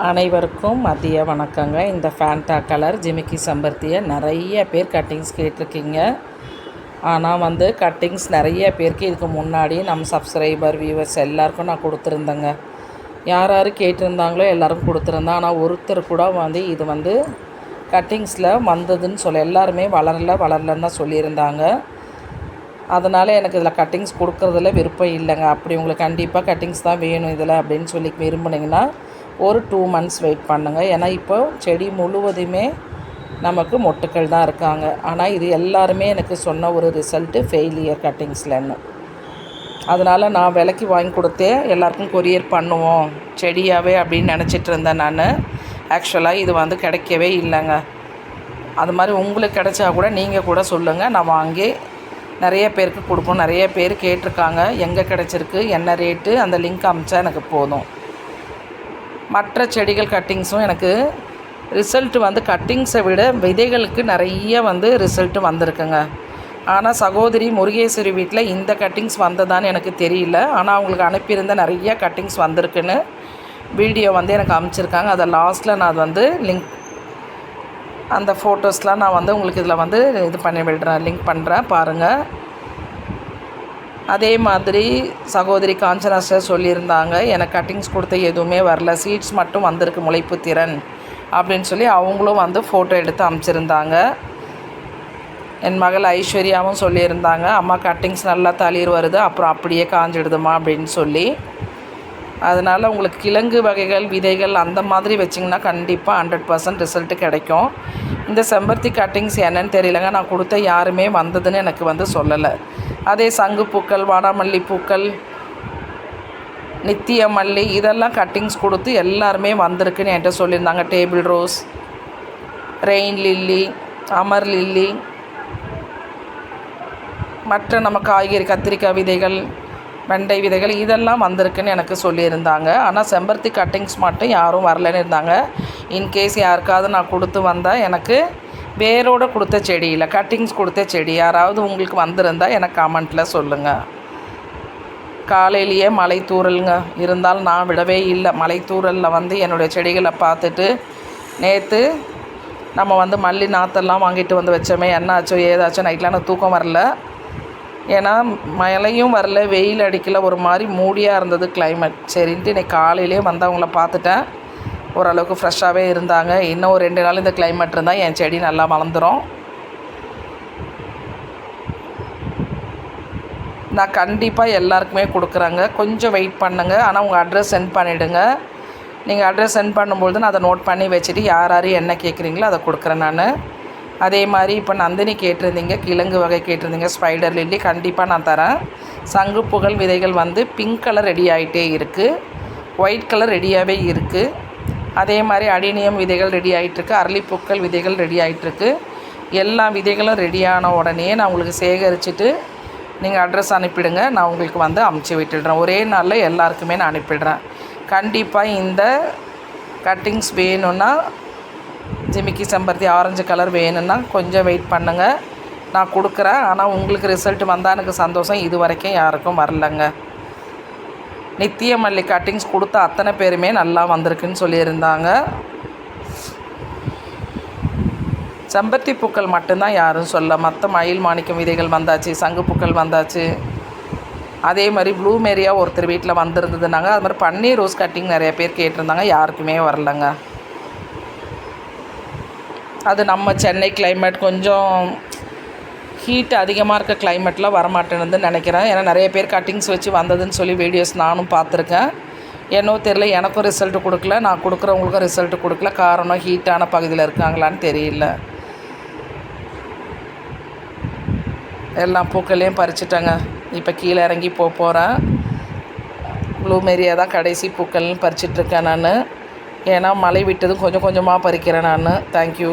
அனைவருக்கும் மதிய வணக்கங்க. இந்த ஃபேண்டா கலர் ஜிமிக்கி சம்பர்த்தியை நிறைய பேர் கட்டிங்ஸ் கேட்டிருக்கீங்க. ஆனால் வந்து கட்டிங்ஸ் நிறைய பேருக்கு இதுக்கு முன்னாடி நம்ம சப்ஸ்கிரைபர் வியூவர்ஸ் எல்லாருக்கும் நான் கொடுத்துருந்தேங்க. யார் யார் கேட்டிருந்தாங்களோ எல்லோரும் கொடுத்துருந்தேன். ஆனால் ஒருத்தர் கூட வந்து இது வந்து கட்டிங்ஸில் வந்ததுன்னு சொல்ல எல்லாருமே வளரல வளரலன்னு தான் சொல்லியிருந்தாங்க. அதனால் எனக்கு இதில் கட்டிங்ஸ் கொடுக்குறதுல விருப்பம் இல்லைங்க. அப்படி உங்களுக்கு கண்டிப்பாக கட்டிங்ஸ் தான் வேணும் இதில் அப்படின்னு சொல்லி விரும்புனீங்கன்னா ஒரு டூ மந்த்ஸ் வெயிட் பண்ணுங்கள் ஏன்னா இப்போ செடி முழுவதுமே நமக்கு மொட்டுக்கள் தான் இருக்காங்க. ஆனால் இது எல்லாருமே எனக்கு சொன்ன ஒரு ரிசல்ட்டு ஃபெயிலியர் கட்டிங்ஸ்லன்னு அதனால் நான் விலைக்கு வாங்கி கொடுத்தே எல்லாருக்கும் கொரியர் பண்ணுவோம். செடியாகவே அப்படின்னு நினச்சிட்டு இருந்தேன் நான். ஆக்சுவலாக இது வந்து கிடைக்கவே இல்லைங்க. அது மாதிரி உங்களுக்கு கிடைச்சா கூட நீங்கள் கூட சொல்லுங்கள் நான் வாங்கி நிறைய பேருக்கு கொடுப்போம். நிறைய பேர் கேட்டிருக்காங்க. எங்கே கிடச்சிருக்கு? என்ன ரேட்டு அந்த லிங்க் அமிச்சா எனக்கு போதும். மற்ற செடிகள் கட்டிங்ஸும் எனக்கு ரிசல்ட் வந்து கட்டிங்ஸை விட விதைகளுக்கு நிறைய வந்து ரிசல்ட்டு வந்திருக்குங்க. ஆனால் சகோதரி முருகேஸ்வரி வீட்டில் இந்த கட்டிங்ஸ் வந்ததான்னு எனக்கு தெரியல. ஆனால் அவங்களுக்கு அனுப்பியிருந்த நிறைய கட்டிங்ஸ் வந்திருக்குன்னு வீடியோ வந்து எனக்கு அனுப்பிச்சிருக்காங்க அதை லாஸ்ட்டில் நான் வந்து லிங்க் அந்த ஃபோட்டோஸ்லாம் நான் வந்து உங்களுக்கு இதில் வந்து இது பண்ணி விடுறேன் லிங்க் பண்ணுறேன் பாருங்கள் அதே மாதிரி சகோதரி காஞ்சனா சார் சொல்லியிருந்தாங்க எனக்கு கட்டிங்ஸ் கொடுத்த எதுவுமே வரல சீட்ஸ் மட்டும் வந்திருக்கு முளைப்பு திறன் அப்படின்னு சொல்லி அவங்களும் வந்து ஃபோட்டோ எடுத்து அனுப்பிச்சிருந்தாங்க என் மகள் ஐஸ்வர்யாவும் சொல்லியிருந்தாங்க அம்மா கட்டிங்ஸ் நல்லா தளிர் வருது அப்புறம் அப்படியே காஞ்சிடுதுமா அப்படின்னு சொல்லி. அதனால் உங்களுக்கு கிழங்கு வகைகள் விதைகள் அந்த மாதிரி வச்சிங்கன்னா கண்டிப்பாக ஹண்ட்ரட் பர்சன்ட் ரிசல்ட்டு கிடைக்கும். இந்த செம்பருத்தி கட்டிங்ஸ் என்னன்னு தெரியலங்க நான் கொடுத்த யாருமே வந்ததுன்னு எனக்கு வந்து சொல்லலை. அதே சங்கு பூக்கள் வாடாமல்லி பூக்கள் நித்திய மல்லி இதெல்லாம் கட்டிங்ஸ் கொடுத்து எல்லாருமே வந்திருக்குன்னு என்கிட்ட சொல்லியிருந்தாங்க. Table rose rain lily Amar lily மற்ற நம்ம காய்கறி கத்திரிக்காய் விதைகள் வெண்டை விதைகள் இதெல்லாம் வந்திருக்குன்னு எனக்கு சொல்லியிருந்தாங்க. ஆனால் செம்பருத்தி கட்டிங்ஸ் மட்டும் யாரும் வரலன்னு இருந்தாங்க. இன்கேஸ் யாருக்காவது நான் கொடுத்து வந்தால் எனக்கு வேரோடு கொடுத்த செடியில் கட்டிங்ஸ் கொடுத்த செடி யாராவது உங்களுக்கு வந்திருந்தால் எனக்கு கமெண்ட்டில் சொல்லுங்கள் காலையிலேயே மலை தூரலுங்க இருந்தாலும் நான் விடவே இல்லை. மலை தூரலில் வந்து என்னுடைய செடிகளை பார்த்துட்டு நேற்று நம்ம வந்து மல்லி நாற்றெல்லாம் வாங்கிட்டு வந்து வச்சோமே என்னாச்சோ ஏதாச்சும் நைட்லாம் எனக்கு தூக்கம் வரல. ஏன்னா மழையும் வரல வெயில் அடிக்கல ஒரு மாதிரி மூடியாக இருந்தது கிளைமேட் சரின்ட்டு இன்றைக்கி காலையிலே வந்து அவங்கள பார்த்துட்டேன். ஓரளவுக்கு ஃப்ரெஷ்ஷாகவே இருந்தாங்க. இன்னும் ஒரு ரெண்டு நாள் இந்த கிளைமேட் இருந்தால் என் செடி நல்லா வளர்ந்துடும் நான் கண்டிப்பாக எல்லாருக்குமே கொடுக்குறேங்க. கொஞ்சம் வெயிட் பண்ணுங்கள் ஆனால் உங்கள் அட்ரஸ் சென்ட் பண்ணிவிடுங்க நீங்கள் அட்ரஸ் சென்ட் பண்ணும்பொழுது நான் அதை நோட் பண்ணி வச்சுட்டு யார் யார் என்ன கேட்குறீங்களோ அதை கொடுக்குறேன் நான். அதே மாதிரி இப்போ நந்தினி கேட்டிருந்தீங்க கிழங்கு வகை கேட்டிருந்தீங்க ஸ்பைடர் லில்லி கண்டிப்பாக நான் தரேன். சங்கு புகழ் விதைகள் வந்து பிங்க் கலர் ரெடி ஆகிட்டே இருக்குது ஒயிட் கலர் ரெடியாகவே இருக்குது அதே மாதிரி அடினியம் விதைகள் ரெடி ஆகிட்டுருக்கு அரளிப்பூக்கள் விதைகள் ரெடி ஆகிட்டுருக்கு எல்லா விதைகளும் ரெடியான உடனே நான் உங்களுக்கு சேகரிச்சுட்டு நீங்கள் அட்ரஸ் அனுப்பிடுங்க. நான் உங்களுக்கு வந்து அமுச்சு விட்டுடுறேன். ஒரே நாளில் எல்லாருக்குமே நான் அனுப்பிடுறேன். கண்டிப்பாக இந்த கட்டிங்ஸ் வேணும்னா ஜிமிக்கி செம்பருத்தி ஆரஞ்சு கலர் வேணும்னா கொஞ்சம் வெயிட் பண்ணுங்கள் நான் கொடுக்குறேன். ஆனால் உங்களுக்கு ரிசல்ட் வந்தால் எனக்கு சந்தோஷம். இது வரைக்கும் யாருக்கும் வரலங்க. நித்திய மல்லி கட்டிங்ஸ் கொடுத்த அத்தனை பேருமே நல்லா வந்திருக்குன்னு சொல்லியிருந்தாங்க. செம்பருத்தி பூக்கள் மட்டும்தான் யாரும் சொல்ல மற்ற மயில் மாணிக்கம் விதைகள் வந்தாச்சு சங்கு பூக்கள் வந்தாச்சு. அதே மாதிரி ப்ளூமேரியா ஒருத்தர் வீட்டில் வந்திருந்ததுனாங்க. அது மாதிரி பன்னீர் ரோஸ் கட்டிங் நிறைய பேர் கேட்டிருந்தாங்க. யாருக்குமே வரலங்க. அது நம்ம சென்னை கிளைமேட் கொஞ்சம் ஹீட் அதிகமாக இருக்க கிளைமேட்டில் வரமாட்டேன்னு நினைக்கிறேன். ஏன்னா நிறைய பேர் கட்டிங்ஸ் வச்சு வந்ததுன்னு சொல்லி வீடியோஸ் நானும் பார்த்துருக்கேன். என்னோ தெரில எனக்கும் ரிசல்ட்டு கொடுக்கல நான் கொடுக்குறவங்களுக்கும் ரிசல்ட்டு கொடுக்கல. காரணம் ஹீட்டான பகுதியில் இருக்காங்களான்னு தெரியல. எல்லா பூக்களையும் பறிச்சிட்டேங்க. இப்போ கீழே இறங்கி போக போகிறேன் ப்ளூமேரியா தான் கடைசி பூக்கள்னு பறிச்சிட்ருக்கேன் நான். ஏன்னா மழை விட்டதும் கொஞ்சம் கொஞ்சமாக பறிக்கிறேன் நான். தேங்க்யூ